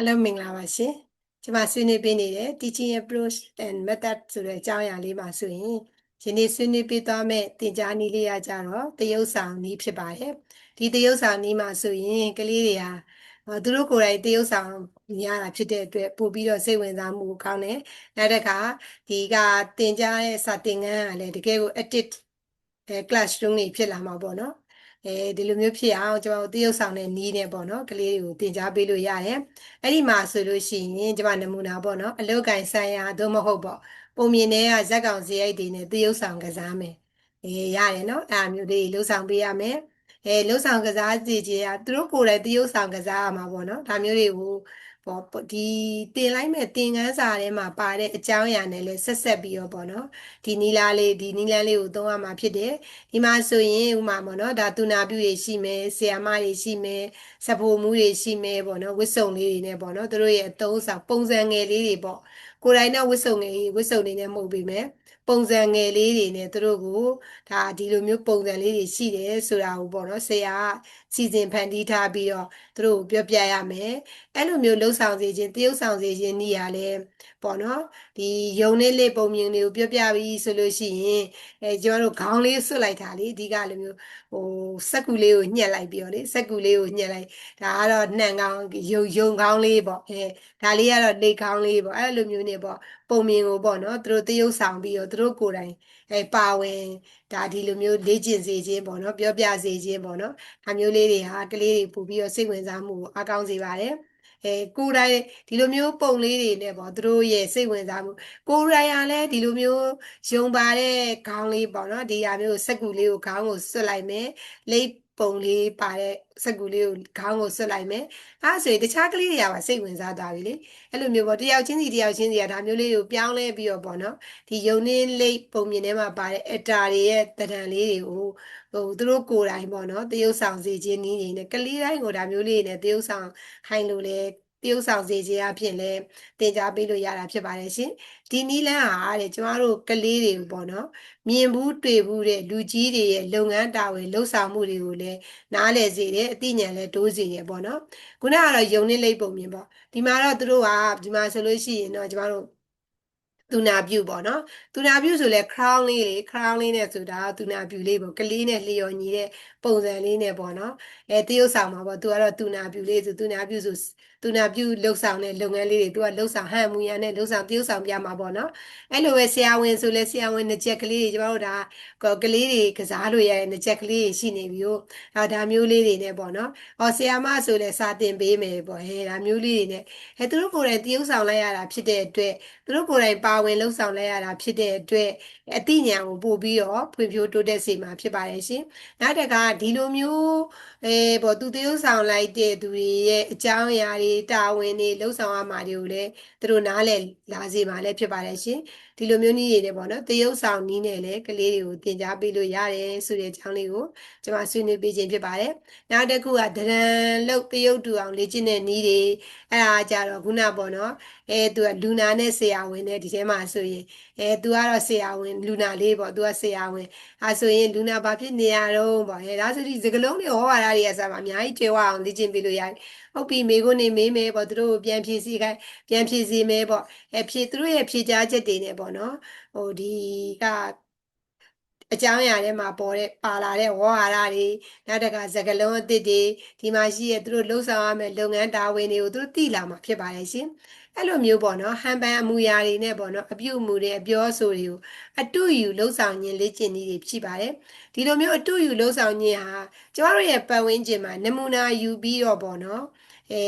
အားလုံးမင်္ဂလာပါရှင်ကျွန်မဆွေးနွေးပေးနေတဲ့ teaching approach and method ဆိုတဲ့အကြောင်းအရာလေးပါဆိုရင်ဒီနေ့ဆွေးနွေးပေးသွားမယ့်သင်ကြားနည်းလေးရကြတော့တရုပ်ဆောင်နည်းဖြစ်ပါတယ်ဒီတရုပ်ဆောင်နည်းမှာဆိုရင်ကလေးတွေဟာအော်သူတို့ကိုယ်တိုင်တရုပ်ဆောင်ရတာဖြစ်တဲ့အတွက်ပို့ပြီးတော့စိတ်ဝင်စားမှုကောင်းတယ်နောက်တစ်ခါဒီကသင်ကြားတဲ့စာသင်ခန်းကလည်းတကယ်ကို active အဲ classroom တွေဖြစ်လာမှာပေါ့နော် အဲဒီလိုမျိုးဖြစ်အောင်ကျွန်တော်တို့တရုပ်ဆောင်တဲ့နည်းနဲ့ပေါ့နော်ကလေးတွေကိုသင်ကြားပေးလို့ရတယ်အဲ့ဒီမှာဆိုလို့ရှိရင်ကျွန်မနမူနာပေါ့နော်အလုတ်ကင်ဆိုင်ရာသို့မဟုတ်ပေါ့ပုံမြင်တဲ့ကဇက်ကောင်စရိုက်တွေနဲ့တရုပ်ဆောင်ကစားမယ်အေးရတယ်နော်အဲ့အမျိုးလေးလှုပ်ဆောင်ပေးရမယ်အဲလှုပ်ဆောင်ကစားစီခြင်းကသူတို့ကိုယ်တိုင်တရုပ်ဆောင်ကစားရမှာပေါ့နော်ဒါမျိုးတွေကို ပေါ့ဒီတင်လိုက်မဲ့သင်ခန်းစာထဲမှာပါတဲ့အကြောင်းအရာနဲ့လည်းဆက်ဆက်ပြီးတော့ပေါ့နော်ဒီနီလာလေးဒီနီလန်းလေးကိုသုံးရမှာဖြစ်တယ်ဒီမှာဆိုရင်ဥမာပေါ့နော်ဒါတူနာပြုတွေရှိမယ်ဆီယာမတွေရှိမယ်စဖိုမှုတွေရှိမယ်ပေါ့နော်ဝစ်စုံလေးတွေနဲ့ပေါ့နော်သူတို့ရဲ့အသုံးဆောင်ပုံစံငယ်လေးတွေပေါ့ကိုယ်တိုင်တော့ဝစ်စုံငယ်ဝစ်စုံတွေနဲ့မဟုတ်ပေမဲ့ ပုံစံငယ်လေးတွေနဲ့သူတို့ကိုဒါဒီလိုမျိုးပုံစံလေးတွေရှိတယ်ဆိုတာကိုပေါ့နော်ဆရာစီစဉ်ဖန်တီးထားပြီးတော့သူတို့ကိုပြောပြရမယ်အဲ့လိုမျိုးလှုပ်ဆောင်စေခြင်းတရုပ်ဆောင်စေခြင်းနေရာလဲပေါ့နော်ဒီယုံနဲ့လေးပုံမြင်တွေကိုပြောပြပြီးဆိုလို့ရှိရင်အဲကျွန်တော်တို့ခေါင်းလေးဆွတ်လိုက်တာလေအဓိကလိုမျိုးဟိုစက်ကူလေးကိုညှက်လိုက်ပြီးတော့လေစက်ကူလေးကိုညှက်လိုက်ဒါကတော့နှံခေါင်းယုံယုံခေါင်းလေးပေါ့အဲဒါလေးကတော့လေခေါင်းလေးပေါ့အဲ့လိုမျိုးနေပေါ့ ပုံမြင်ကိုပေါ့နော်သူတို့တရုပ်ဆောင်ပြီးတော့သူတို့ကိုယ်တိုင်အဲပါဝင်ဒါဒီလိုမျိုးလေ့ကျင့်စေခြင်းပေါ့နော်ပြောပြစေခြင်းပေါ့နော်ဒါမျိုးလေးတွေဟာကလေးတွေပို့ပြီးတော့စိတ်ဝင်စားမှုကိုအကောင်းစေပါတယ်အဲကိုယ်တိုင်ဒီလိုမျိုးပုံလေးတွေနဲ့ပေါ့သူတို့ရဲ့စိတ်ဝင်စားမှုကိုယ်တိုင်ကလည်းဒီလိုမျိုးယုံပါတဲ့ခေါင်းလေးပေါ့နော်ဒီဟာမျိုးစက်ကူလေးကိုခေါင်းကိုဆွတ်လိုက်မယ်လိပ် ပုံလေးပါတဲ့စက်ကူလေးကိုခေါင်းကိုဆွတ်လိုက်မယ်အဲဆိုရင်တခြားကလေးတွေကပါစိတ်ဝင်စားသွားပြီလေအဲ့လိုမျိုးပေါ့တယောက်ချင်းစီတယောက်ချင်းစီကဒါမျိုးလေးကိုပြောင်းလဲပြီးတော့ပေါ့နော်ဒီယုံနေလိပ်ပုံမြင်ထဲမှာပါတဲ့အတာတွေရဲ့တဏ္ဍာန်လေးတွေကိုဟိုသူတို့ကိုယ်တိုင်ပေါ့နော်တရုပ်ဆောင်စေခြင်းနည်းနေနဲ့ကလေးတိုင်းကိုဒါမျိုးလေးနဲ့တရုပ်ဆောင်ခိုင်းလို့လေ တရုပ်ဆောင်စေခြင်းအဖြစ်လဲသင်ကြားပေးလို့ရတာဖြစ်ပါတယ်ရှင်ဒီနီးလန်းဟာတဲ့ကျမတို့ကလေးတွေပေါ့နော်မြင်ဘူးတွေ့ဘူးတဲ့လူကြီးတွေရဲ့လုပ်ငန်းတာဝန်လှုပ်ဆောင်မှုတွေကိုလည်းနားလည်စေတယ်အသိဉာဏ်လည်းတိုးစေတယ်ပေါ့နော်ခုနကတော့ယုံနေလိပ်ပုံမြင်ပေါ့ဒီမှာတော့သူတို့ကဒီမှာဆိုလို့ရှိရင်တော့ကျမတို့သူနာပြုပေါ့နော်သူနာပြုဆိုလဲ crown လေးလေ crown လေးနဲ့ဆိုတာသူနာပြုလေးပေါ့ကလေးနဲ့လျော်ညီတဲ့ပုံစံလေးနဲ့ပေါ့နော်အဲတရုပ်ဆောင်မှာပေါ့သူကတော့သူနာပြုလေးဆိုသူနာပြုဆို သူနာပြုလှုပ်ဆောင်တဲ့လုပ်ငန်းလေးတွေသူကလှုပ်ဆောင်ဟန်မူရန်နဲ့လှုပ်ဆောင်တရုပ်ဆောင်ပြမှာပေါ့နော်အဲ့လိုပဲဆရာဝန်ဆိုလဲဆရာဝန်နှစ်ချက်ကလေးတွေကျမတို့ဒါကလေးတွေကစားလို့ရတဲ့နှစ်ချက်ကလေးတွေရှိနေပြီဟုတ်ဒါဒါမျိုးလေးတွေနဲ့ပေါ့နော်ဟောဆရာမဆိုလဲစာတင်ပေးမယ်ပေါ့ဟဲဒါမျိုးလေးတွေနဲ့အဲသူတို့ကိုယ်တိုင်တရုပ်ဆောင်လိုက်ရတာဖြစ်တဲ့အတွက်သူတို့ကိုယ်တိုင်ပါဝင်လှုပ်ဆောင်လိုက်ရတာဖြစ်တဲ့အတွက်အသိဉာဏ်ကိုပို့ပြီးတော့ဖွံ့ဖြိုးတိုးတက်စေမှာဖြစ်ပါတယ်ရှင်နောက်တစ်ခါဒီလိုမျိုးအဲပေါ့သူတရုပ်ဆောင်လိုက်တဲ့သူတွေရဲ့အကြောင်းအရာတွေတာဝန်တွေလှုပ်ဆောင်ရမှာတွေကိုလည်းသူတို့နားလည်လာစေမှာလည်းဖြစ်ပါတယ်ရှင် ဒီလိုမျိုးနည်းတွေနဲ့ပေါ့နော်တရုပ်ဆောင်နည်းနဲ့လည်းကလေးတွေကိုသင်ကြားပေးလို့ရတယ်ဆိုတဲ့အကြောင်းလေးကိုကျွန်မဆွေးနွေးပေးခြင်းဖြစ်ပါတယ်နောက်တစ်ခုကဒရန်လုတ်တရုပ်တူအောင်လေ့ကျင့်တဲ့နည်းတွေအဲ့ဒါကြတော့ခုနပေါ့နော်အဲသူကလူနာနဲ့ဆရာဝန်နဲ့ဒီထဲမှာဆိုရင်အဲသူကတော့ဆရာဝန်လူနာလေးပေါ့သူကဆရာဝန်အဲဆိုရင်လူနာဘာဖြစ်နေရတော့ပေါ့အဲဒါဆိုဒီစကလုံးတွေဟောပါတာတွေကစားမှာအများကြီးကျေဝအောင်လေ့ကျင့်ပေးလို့ရတယ်ဟုတ်ပြီမိကိုနေမေးမယ်ပေါ့သူတို့ကိုပြန်ဖြည့်စီခိုင်းပြန်ဖြည့်စီမယ်ပေါ့အဲဖြည့်သူတို့ရဲ့ဖြည့်ကြားချက်တွေနဲ့ပေါ့နော်ဟိုဒီကအကြောင်းအရာထဲမှာပေါ်တဲ့ပါလာတဲ့ဝေါ်ဟာရတွေနောက်တကစကလုံးအသစ်တွေဒီမှာရှိရဲ့သူတို့လှုပ်ဆောင်ရမယ့်လုပ်ငန်းတာဝန်တွေကိုသူတို့သိလာမှာဖြစ်ပါတယ်ရှင်အဲ့လိုမျိုးပေါ့နော်ဟန်ပန်အမူအရာတွေနဲ့ပေါ့နော်အပြုတ်အမူတွေအပြောအဆိုတွေကိုအတူယူလှုပ်ဆောင်ခြင်းလေ့ကျင့်နည်းတွေဖြစ်ပါတယ်ဒီလိုမျိုးအတူယူလှုပ်ဆောင်ခြင်းဟာကျမတို့ရဲ့ပတ်ဝန်းကျင်မှာနမူနာယူပြီးတော့ပေါ့နော် အဲ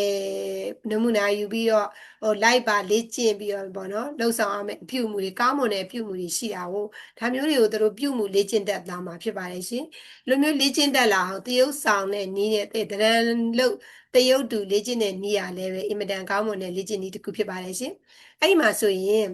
နမူနာယူပြီးတော့ဟိုလိုက်ပါလေ့ကျင့်ပြီးတော့ပေါ့နော်လှုပ်ဆောင်ရမယ့်အပြုမှုတွေကောင်းမွန်တဲ့အပြုမှုတွေရှိတာကိုဒါမျိုးတွေကိုသူတို့ပြုမှုလေ့ကျင့်တတ်လာမှာဖြစ်ပါတယ်ရှင်လိုမျိုးလေ့ကျင့်တတ်လာအောင်တရုပ်ဆောင်တဲ့နည်းနဲ့တရံလို့တရုပ်တူလေ့ကျင့်တဲ့နည်းရလည်းပဲအင်မတန်ကောင်းမွန်တဲ့လေ့ကျင့်နည်းတစ်ခုဖြစ်ပါတယ်ရှင်အဲ့ဒီမှာဆိုရင်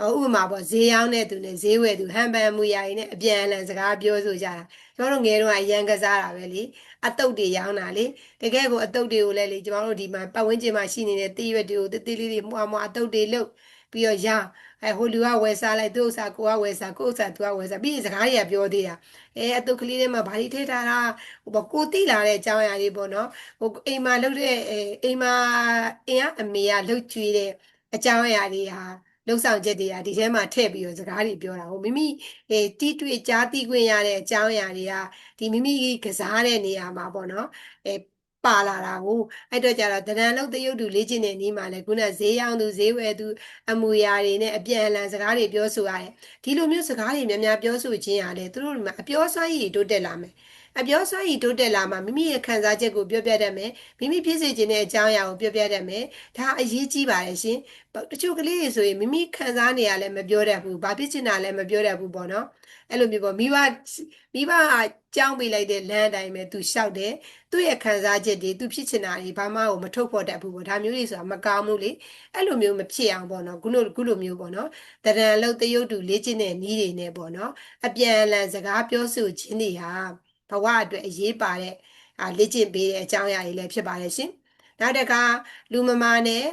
ဥပမာပေါ့ဈေးရောင်းတဲ့သူနဲ့ဈေးဝယ်သူဟန်ပန်မူရာကြီးနဲ့အပြန်အလှန်စကားပြောဆိုကြတာကျွန်တော်တို့ငယ်တော့အရန်ကစားတာပဲလေအတုတ်တွေရောင်းတာလေတကယ်ကိုအတုတ်တွေကိုလည်းလေကျွန်တော်တို့ဒီမှာပတ်ဝန်းကျင်မှာရှိနေတဲ့တေးရွက်တွေကိုတေးသေးလေးတွေမွားမွားအတုတ်တွေလုပ်ပြီးတော့ရောင်းအဲဟိုလူကဝယ်စားလိုက်သူ့ဥစ္စာကိုကဝယ်စားကိုဥစ္စာသူကဝယ်စားပြီးရင်စကားတွေကပြောသေးတာအဲအတုတ်ကလေးထဲမှာဘာတွေထည့်ထားတာဟိုပေါ့ကိုတိလာတဲ့အကြောင်းအရာတွေပေါ့နော်ဟိုအိမ်မှာလုပ်တဲ့အဲအိမ်မှာအင်းအမေကလှုပ်ကြွေးတဲ့အကြောင်းအရာတွေဟာ လှုပ်ဆောင်ချက်တွေကဒီထဲမှာထည့်ပြီးတော့စကားတွေပြောတာဟိုမိမိအဲတီးတွေ့ကြားသိခွင့်ရတဲ့အကြောင်းအရာတွေကဒီမိမိကစားတဲ့နေရာမှာပေါ့နော်အဲပါလာတာကိုအဲ့တော့ကြတော့တဏ္ဍာလုံးတရုပ်တူလေ့ကျင့်တဲ့နေ့မှာလည်းခုနဈေးရောင်းသူဈေးဝယ်သူအမူအရာတွေနဲ့အပြန်အလှန်စကားတွေပြောဆိုရတယ်ဒီလိုမျိုးစကားတွေများများပြောဆိုခြင်းရတယ်သူတို့မှာအပြောစွမ်းရည်တိုးတက်လာမယ် အပြောစွမ်းရည်တိုးတက်လာမှမိမိရဲ့ခံစားချက်ကိုပြောပြတတ်မယ်မိမိဖြစ်စေခြင်းတဲ့အကြောင်းအရာကိုပြောပြတတ်မယ်ဒါအရေးကြီးပါတယ်ရှင်တချို့ကလေးတွေဆိုရင်မိမိခံစားနေရလဲမပြောတတ်ဘူးဘာဖြစ်ချင်တာလဲမပြောတတ်ဘူးပေါ့နော်အဲ့လိုမျိုးပေါ့မိဘမိဘကကြောင်းပေးလိုက်တဲ့လမ်းအတိုင်းပဲသူလျှောက်တယ်သူ့ရဲ့ခံစားချက်တွေသူဖြစ်ချင်တာတွေဘာမှကိုမထုတ်ဖော်တတ်ဘူးပေါ့ဒါမျိုးတွေဆိုတာမကောင်းဘူးလေအဲ့လိုမျိုးမဖြစ်အောင်ပေါ့နော်ခုလိုခုလိုမျိုးပေါ့နော်တရံလုံးတရုတ်တူလေ့ကျင့်တဲ့နည်းတွေနဲ့ပေါ့နော်အပြန်အလှန်စကားပြောဆိုခြင်းတွေဟာ ဘဝအတွက်အရေးပါတဲ့လေ့ကျင့်ပေးတဲ့အကြောင်းအရာတွေလည်းဖြစ်ပါတယ်ရှင်နောက်တစ်ခါလူမမာနဲ့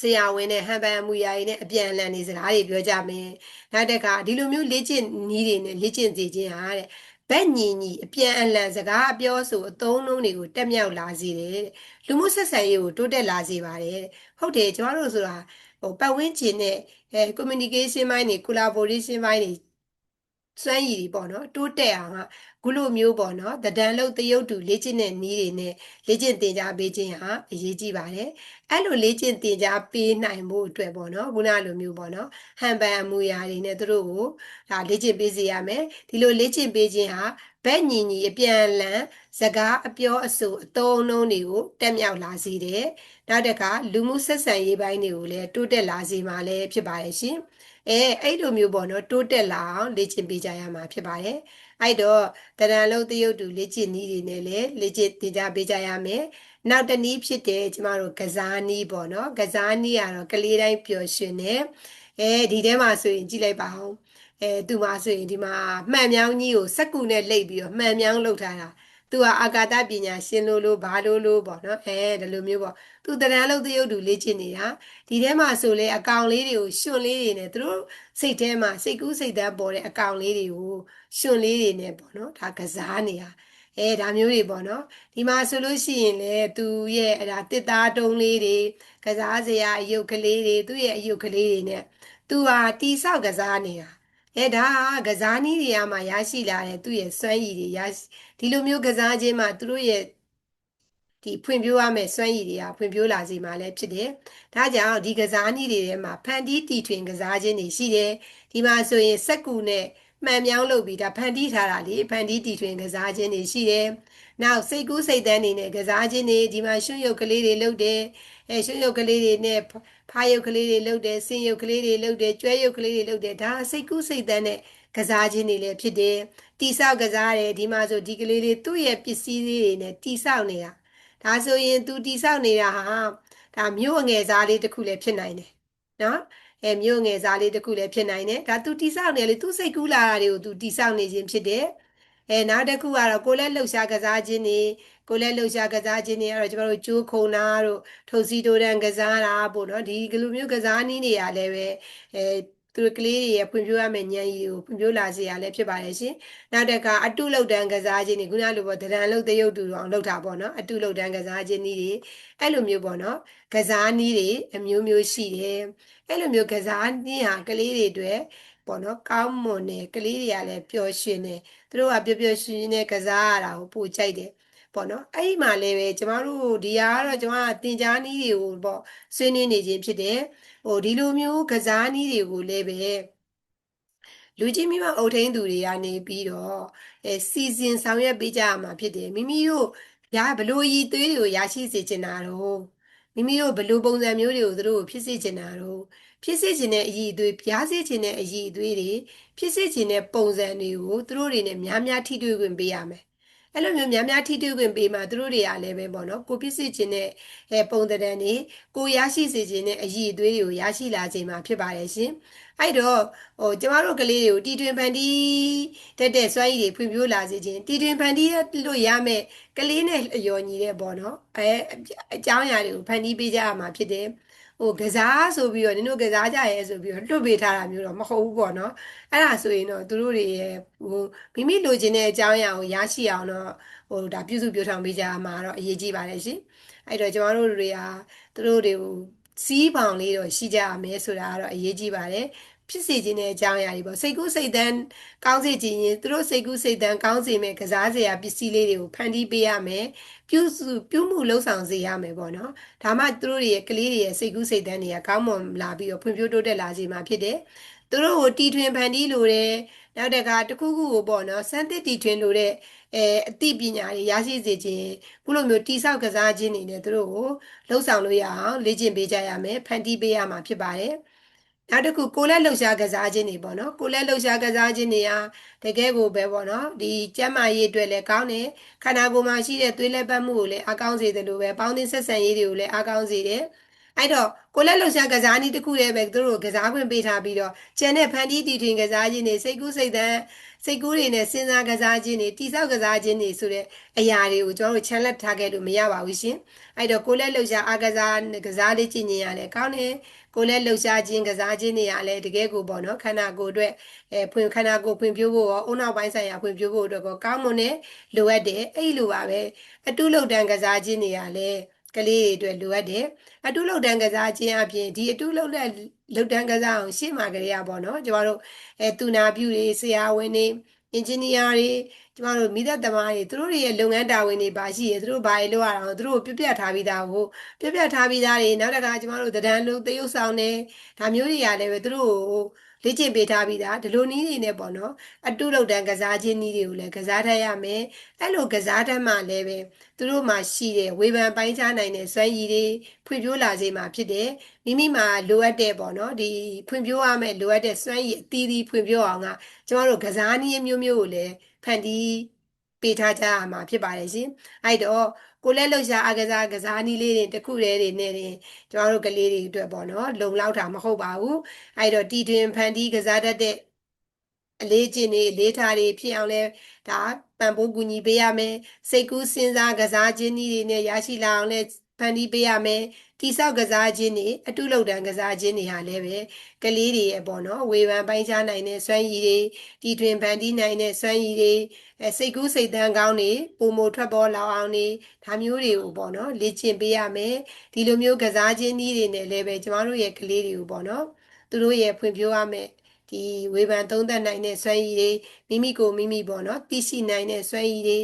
ဆရာဝန်နဲ့ဟန်ပန်အမှုရာတွေနဲ့အပြန်အလှန်နေစကားတွေပြောကြမယ်။နောက်တစ်ခါဒီလိုမျိုးလေ့ကျင့်နည်းတွေနဲ့လေ့ကျင့်စေခြင်းဟာတဲ့ဘက်ညီညီအပြန်အလှန်စကားပြောဆိုအသုံးအနှုန်းတွေကိုတက်မြောက်လာစေတယ်တဲ့။လူမှုဆက်ဆံရေးကိုတိုးတက်လာစေပါတယ်တဲ့။ဟုတ်တယ်ကျွန်တော်တို့ဆိုတာဟိုပတ်ဝန်းကျင်နဲ့အဲ communication ဘိုင်းတွေ collaboration ဘိုင်းတွေ စွမ်းရည်တွေပေါ့နော်တိုးတက်အောင်ကခုလိုမျိုးပေါ့နော်တဒံလုံးတရုတ်တူလေ့ကျင့်တဲ့နည်းတွေနဲ့လေ့ကျင့်သင်ကြားပေးခြင်းဟာအရေးကြီးပါတယ်အဲ့လိုလေ့ကျင့်သင်ကြားပေးနိုင်ဖို့အတွက်ပေါ့နော်ခုနလိုမျိုးပေါ့နော်ဟန်ပန်အမူအရာတွေနဲ့သူတို့ကိုဒါလေ့ကျင့်ပေးစေရမယ်ဒီလိုလေ့ကျင့်ပေးခြင်းဟာဘက်ညီညီအပြန်လန်စကားအပြောအဆိုအသုံးအနှုန်းတွေကိုတက်မြောက်လာစေတယ်နောက်တစ်ခါလူမှုဆက်ဆံရေးပိုင်းတွေကိုလည်းတိုးတက်လာစေမှာလည်းဖြစ်ပါတယ်ရှင် အဲအဲ့လိုမျိုးပေါ့နော်တိုးတက်လာအောင်လေ့ကျင့်ပေးကြရမှာဖြစ်ပါတယ်အဲ့တော့တရံလုံးတရုတ်တူလေ့ကျင့်နည်းတွေနဲ့လည်းလေ့ကျင့်သင်ကြားပေးကြရမယ်နောက်တနည်းဖြစ်တဲ့ကျမတို့ကစားနည်းပေါ့နော်ကစားနည်းကတော့ကလေးတိုင်းပျော်ရွှင်တယ်အဲဒီထဲမှာဆိုရင်ကြည့်လိုက်ပါအောင်အဲသူမှာဆိုရင်ဒီမှာမှန်မြောင်းကြီးကိုစက်ကူနဲ့လိပ်ပြီးတော့မှန်မြောင်းလုပ်ထားတာ သူကအာကာသပညာရှင်လို့လို့ဘာလို့လို့ပေါ့နော်အဲဒီလိုမျိုးပေါ့သူတရံလုံးတရုတ်တူလေ့ကျင့်နေတာဒီထဲမှာဆိုလေအကောင်လေးတွေကိုရှင်လေးတွေနဲ့သူတို့စိတ်ထဲမှာစိတ်ကူးစိတ်သားပေါ်တဲ့အကောင်လေးတွေကိုရှင်လေးတွေနဲ့ပေါ့နော်ဒါကစားနေတာအဲဒါမျိုးတွေပေါ့နော်ဒီမှာဆိုလို့ရှိရင်လေသူရဲ့အဲ့ဒါတစ်သားတုံးလေးတွေကစားစရာအယုတ်ကလေးတွေသူ့ရဲ့အယုတ်ကလေးတွေနဲ့သူဟာတီဆောက်ကစားနေတာ အဲဒါကစားနည်းတွေကမှရရှိလာတဲ့သူ့ရဲ့စွမ်းရည်တွေရဒီလိုမျိုးကစားခြင်းမှာသူတို့ရဲ့ဒီဖွံ့ဖြိုးရမယ့်စွမ်းရည်တွေကဖွံ့ဖြိုးလာစေမှာလည်းဖြစ်တယ်။ဒါကြောင့်ဒီကစားနည်းတွေထဲမှာဖန်တီးတီထွင်ကစားခြင်းတွေရှိတယ်။ဒီမှာဆိုရင်စက်ကူနဲ့မှန်မြောင်းလုပ်ပြီးဒါဖန်တီးထားတာလေဖန်တီးတီထွင်ကစားခြင်းတွေရှိတယ်။နောက်စိတ်ကူးစိတ်တန်းတွေနဲ့ကစားခြင်းတွေဒီမှာရွှွရုပ်ကလေးတွေလုပ်တယ်။အဲရွှွရုပ်ကလေးတွေနဲ့ ဖားရုပ်ကလေးတွေလုပ်တယ်။စင်ရုပ်ကလေးတွေလုပ်တယ်။ကျွဲရုပ်ကလေးတွေလုပ်တယ်။ဒါစိတ်ကူးစိတ်တန်းနဲ့ကစားခြင်းတွေလည်းဖြစ်တယ်။တိဆောက်ကစားတယ်ဒီမှာဆိုဒီကလေးတွေသူ့ရဲ့ပစ္စည်းလေးတွေနဲ့တိဆောက်နေတာ။ဒါဆိုရင်သူတိဆောက်နေတာဟာဒါမျိုးအငယ်စားလေးတစ်ခုလည်းဖြစ်နိုင်တယ်။နော်။အဲမြို့ငယ်စားလေးတစ်ခုလည်းဖြစ်နိုင်တယ်ဒါသူတိဆောက်နေလေသူစိတ်ကူးလာတာတွေကိုသူတိဆောက်နေခြင်းဖြစ်တယ် အဲနောက်တစ်ခုကတော့ကိုလည်းလှုပ်ရှားကစားခြင်းတွေကိုလည်းလှုပ်ရှားကစားခြင်းတွေကတော့ကျမတို့ကျိုးခုံတာတို့ထုတ်စီတိုတန်ကစားတာပေါ့နော်ဒီလိုမျိုးကစားနည်းတွေကလည်းပဲအဲသူတို့ကလေးတွေရဲ့ဖွံ့ဖြိုးရမယ့်ဉာဏ်ရည်ကိုဖွံ့ဖြိုးလာစေရလည်းဖြစ်ပါတယ်ရှင်။နောက်တစ်ခါအတုလုတ်တန်းကစားခြင်းတွေခုနလိုပေါ့ဒရန်လုတ်တရုတ်တူအောင်လုပ်တာပေါ့နော်အတုလုတ်တန်းကစားခြင်းနည်းတွေအဲ့လိုမျိုးပေါ့နော်ကစားနည်းတွေအမျိုးမျိုးရှိတယ်။အဲ့လိုမျိုးကစားနည်းဟာကလေးတွေအတွက် ပေါ့နော်ကောင်းမွန်တယ်ကလေးတွေကလည်းပျော်ရွှင်တယ်သူတို့ကပျော်ပျော်ရွှင်ရွှင်နဲ့ကစားရတာကိုပိုကြိုက်တယ်ပေါ့နော်အဲ့ဒီမှာလည်းပဲကျမတို့ဒီဟာကတော့ကျမကတင် जा နည်းတွေကိုပေါ့ဆွေးနွေးနေခြင်းဖြစ်တယ်ဟိုဒီလိုမျိုးကစားနည်းတွေကိုလည်းပဲလူကြီးမိမအုပ်ထိန်သူတွေကနေပြီးတော့အဲစီစဉ်ဆောင်ရွက်ပေးကြရမှာဖြစ်တယ်မိမိတို့ညာဘလို့ရည်သွေးတွေကိုရရှိစေချင်တာတော့မိမိတို့ဘလို့ပုံစံမျိုးတွေကိုသူတို့ဖြစ်စေချင်တာတော့ ဖြစ်စေချင်တဲ့အည်အသွေးပြားစေချင်တဲ့အည်အသွေးတွေဖြစ်စေချင်တဲ့ပုံစံတွေကိုသူတို့တွေနဲ့များများထိတွေ့ခွင့်ပေးရမယ်အဲ့လိုမျိုးများများထိတွေ့ခွင့်ပေးမှသူတို့တွေကလည်းပဲပေါ့နော်ကိုဖြစ်စေခြင်းနဲ့အဲပုံတံတွေကိုရရှိစေခြင်းနဲ့အည်အသွေးတွေကိုရရှိလာခြင်းမှာဖြစ်ပါတယ်ရှင်အဲ့တော့ဟိုကျမတို့ကလေးတွေကိုတီတွင်ဖန်တီးတက်တဲ့စွမ်းရည်တွေဖွံ့ဖြိုးလာစေခြင်းတီတွင်ဖန်တီးလို့ရမယ်ကလေးနဲ့အယောညီတဲ့ပေါ့နော်အဲအကြောင်းအရာတွေကိုဖန်တီးပေးကြရမှာဖြစ်တယ် ဟိုကစားဆိုပြီးတော့နင်တို့ကစားကြရဲဆိုပြီးတော့လွတ်ပေးထားတာမျိုးတော့မဟုတ်ဘူးပေါ့နော်အဲ့ဒါဆိုရင်တော့သူတို့တွေရဲ့ဟိုမိမိလိုချင်တဲ့အကြောင်းအရာကိုရရှိအောင်တော့ဟိုဒါပြုစုပြောထောင်ပေးကြမှာတော့အရေးကြီးပါတယ်ရှင်အဲ့တော့ကျွန်တော်တို့တွေကသူတို့တွေကိုစီးပေါင်လေးတော့ရှိကြရမယ်ဆိုတာကတော့အရေးကြီးပါတယ် ဖြစ်စေခြင်းတဲ့အကြောင်းအရာတွေပေါ့စိတ်ကူးစိတ်တန်းကောင်းစေခြင်းရင်သူတို့စိတ်ကူးစိတ်တန်းကောင်းစေမယ်ကစားစရာပစ္စည်းလေးတွေကိုဖန်တီးပေးရမယ်ပြုစုပြုမှုလှုပ်ဆောင်စေရမယ်ပေါ့နော်ဒါမှသူတို့တွေရဲ့ကလေးတွေရဲ့စိတ်ကူးစိတ်တန်းတွေကကောင်းမွန်လာပြီးတော့ဖွံ့ဖြိုးတိုးတက်လာစေမှာဖြစ်တယ်သူတို့ကိုတီထွင်ဖန်တီးလိုတယ်နောက်တကတစ်ခုခုကိုပေါ့နော်စမ်းသစ်တီထွင်လိုတဲ့အဲအသိပညာတွေရရှိစေခြင်းခုလိုမျိုးတိဆောက်ကစားခြင်းတွေနဲ့သူတို့ကိုလှုပ်ဆောင်လို့ရအောင်လေ့ကျင့်ပေးကြရမယ်ဖန်တီးပေးရမှာဖြစ်ပါတယ် နောက်တစ်ခုကိုလက်လှုပ်ရှားကစားခြင်းတွေပေါ့နော်ကိုလက်လှုပ်ရှားကစားခြင်းတွေဟာတကယ်ကိုပဲပေါ့နော်ဒီကျန်းမာရေးအတွက်လည်းကောင်းတယ်ခန္ဓာကိုယ်မှာရှိတဲ့သွေးလက်ပတ်မှုကိုလည်းအကောင်းစေတယ်လို့ပဲပေါင်းသင်းဆက်ဆံရေးတွေကိုလည်းအကောင်းစေတယ်အဲ့တော့ကိုလက်လှုပ်ရှားကစားနည်းတစ်ခုတည်းပဲသူတို့ကစားခွင့်ပေးထားပြီးတော့ကျန်တဲ့ဖန်တီးတည်ထွင်ကစားခြင်းတွေစိတ်ကူးစိတ်သန်းစိတ်ကူးတွေနဲ့စဉ်းစားကစားခြင်းတွေတိဆောက်ကစားခြင်းတွေဆိုတဲ့အရာတွေကိုကျွန်တော်တို့ချန်လက်ထားခဲ့လို့မရပါဘူးရှင်အဲ့တော့ကိုလက်လှုပ်ရှားအားကစားကစားလေးကျင့်ကြရတယ်ကောင်းတယ် ကိုလည်းလှုပ်ရှားခြင်းကစားခြင်းတွေကလည်းတကယ်ကိုပေါ့နော်ခန္ဓာကိုယ်အတွက်အဲဖွင့်ခန္ဓာကိုယ်ဖွံ့ဖြိုးဖို့ရောအုံနောက်ပိုင်းဆိုင်ရာဖွံ့ဖြိုးဖို့အတွက်ကောကောင်းမွန်တဲ့လိုအပ်တယ်အဲ့လိုပါပဲအတုလုံတန်ကစားခြင်းတွေကလည်းကလေးတွေအတွက်လိုအပ်တယ်အတုလုံတန်ကစားခြင်းအပြင်ဒီအတုလုံတဲ့လုံတန်ကစားအောင်ရှေ့မှာကလေးရပေါ့နော်ကျမတို့အဲတူနာပြူတွေဆရာဝန်တွေအင်ဂျင်နီယာတွေ ကျမတို့မိသက်သမားတွေသူတို့တွေရဲ့လုပ်ငန်းတာဝန်တွေပါရှိရသူတို့ဘာတွေလုပ်ရအောင်သူတို့ပြပြထားပြီးသားကိုပြပြထားပြီးသားတွေနောက်တခါကျမတို့တဒန်းလုံးတရုပ်ဆောင်နေဒါမျိုးတွေကလည်းပဲသူတို့ကို လေ့ကျင့်ပေးထားပြီးသားဒီလိုနည်းတွေနဲ့ပေါ့နော်အတုလောက်တန်းကစားခြင်းနည်းတွေကိုလည်းကစားထရမယ်အဲ့လိုကစားတတ်မှလည်းပဲသူတို့မှာရှိတဲ့ဝေဖန်ပိုင်းခြားနိုင်တဲ့စွမ်းရည်တွေဖွံ့ဖြိုးလာစေမှာဖြစ်တယ်မိမိမှာလိုအပ်တဲ့ပေါ့နော်ဒီဖွံ့ဖြိုးရမယ့်လိုအပ်တဲ့စွမ်းရည်အသီးသီးဖွံ့ဖြိုးအောင်ကကျမတို့ကစားနည်းမျိုးမျိုးကိုလည်းဖန်တီး ပေးထားကြရမှာဖြစ်ပါတယ်ရှင်အဲ့တော့ကိုလက်လှုပ်ရှားအကစားကစားနည်းလေးတွေတခုတည်းတွေနဲ့တင်ကျမတို့ကလေးတွေအတွက်ပေါ့နော်လုံလောက်တာမဟုတ်ပါဘူးအဲ့တော့တီတွင်ဖန်တီးကစားတတ်တဲ့အလေးကျင့်တွေလေးထားတွေဖြစ်အောင်လဲဒါပံပိုးကူညီပေးရမယ်စိတ်ကူးစဉ်းစားကစားခြင်းနည်းတွေနဲ့ရရှိလာအောင်လဲ ဖန်တီးပေးရမယ်တိဆောက်ကစားခြင်းတွေအတုလောက်တန်ကစားခြင်းတွေဟာလည်းပဲကလေးတွေရဲ့ပေါ့နော်ဝေဖန်ပိုင်းခြားနိုင်တဲ့စွမ်းရည်တွေတီထွင်ဖန်တီးနိုင်တဲ့စွမ်းရည်တွေအဲစိတ်ကူးစိတ်တန်းကောင်းတွေပုံမထွက်ပေါ်လာအောင်နေဒါမျိုးတွေကိုပေါ့နော်လေ့ကျင့်ပေးရမယ်ဒီလိုမျိုးကစားခြင်းနည်းတွေနဲ့လည်းပဲကျမတို့ရဲ့ကလေးတွေကိုပေါ့နော်သူတို့ရဲ့ဖွံ့ဖြိုးရမယ်ဒီဝေဖန်သုံးသပ်နိုင်တဲ့စွမ်းရည်တွေမိမိကိုမိမိပေါ့နော်သိရှိနိုင်တဲ့စွမ်းရည်တွေ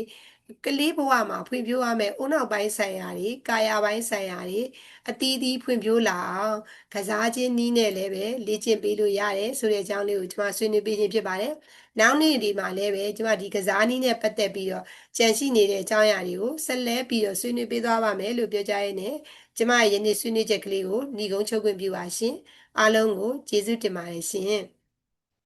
ကလေးဘဝမှာဖွံ့ဖြိုးရမယ့်အုံနောက်ပိုင်းဆိုင်ရာတွေကာယပိုင်းဆိုင်ရာတွေအသီးသီးဖွံ့ဖြိုးလာအောင်ကစားခြင်းနည်းနဲ့လည်းပဲလေ့ကျင့်ပေးလို့ရတယ်ဆိုတဲ့အကြောင်းလေးကိုကျွန်မဆွေးနွေးပေးခြင်းဖြစ်ပါတယ်။နောက်နေ့ဒီမှာလည်းပဲကျွန်မဒီကစားနည်းနဲ့ပတ်သက်ပြီးတော့ကြံရှိနေတဲ့အကြောင်းအရာတွေကိုဆက်လက်ပြီးတော့ဆွေးနွေးပေးသွားပါမယ်လို့ပြောကြရင်းကျွန်မရဲ့ယနေ့ဆွေးနွေးချက်ကလေးကိုညီကုန်းချုပ်ခွင့်ပြုပါရှင်။အားလုံးကိုကျေးဇူးတင်ပါတယ်ရှင်။